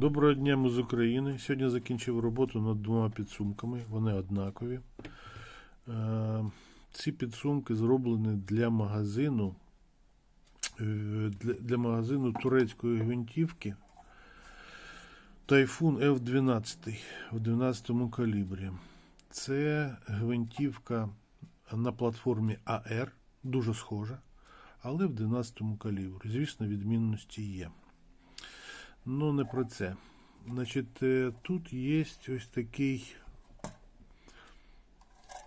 Доброго дня, ми з України. Сьогодні закінчив роботу над двома підсумками. Вони однакові. Е, Ці підсумки зроблені для магазину, е, для, магазину турецької гвинтівки Typhoon F12 в 12 калібрі. Це гвинтівка на платформі AR, дуже схожа, але в 12 калібрі. Звісно, відмінності є. Ну, не про це. Значить, е, тут є ось такий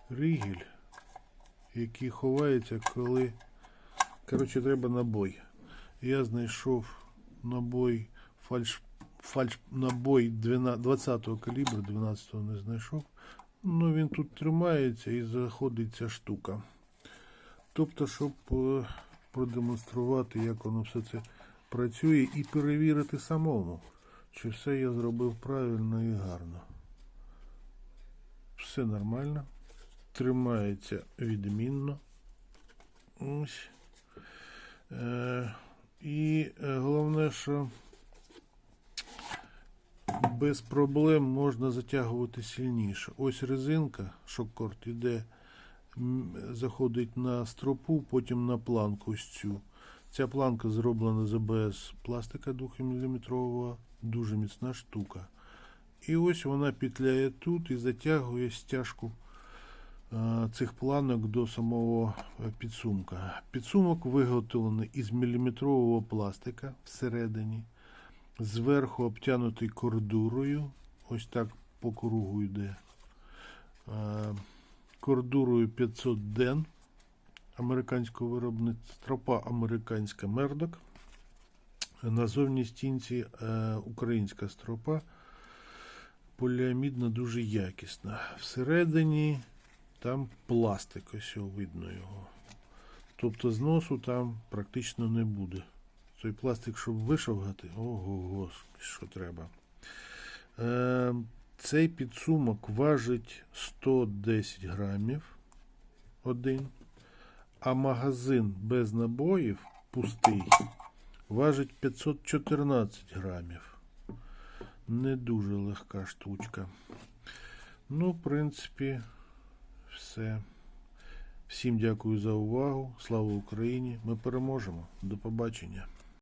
ригель, який ховається, коли. Коротше, треба набой. Я знайшов набой фальш, фальш набой 20 калібру, 12-го не знайшов. Ну, він тут тримається і заходить ця штука. Тобто, щоб е, продемонструвати, як воно все це працює, і перевірити самому, чи все я зробив правильно і гарно. Все нормально. Тримається відмінно. Ось. Е, і е, головне, що без проблем можна затягувати сильніше. Ось резинка, шоккорд іде, заходить на стропу, потім на планку ось цю. Ця планка зроблена з АБС пластика 2-мм, дуже міцна штука. І ось вона петляє тут і затягує стяжку е, цих планок до самого е, підсумка. Підсумок виготовлений із міліметрового пластика всередині, зверху обтянутий кордурою. Ось так по кругу йде. Е, Кордурою 500 ден американського виробництва, американська мердок. На зовній стінці е, українська стропа. Поліамідна дуже якісна. Всередині там пластик, ось видно його. Тобто зносу там практично не буде. Той пластик, щоб вишовгати, ого, що треба. Е, цей підсумок важить 110 грамів один а магазин без набоїв пустий важить 514 грамів. Не дуже легка штучка. Ну, в принципі, все. Всім дякую за увагу. Слава Україні! Ми переможемо. До побачення.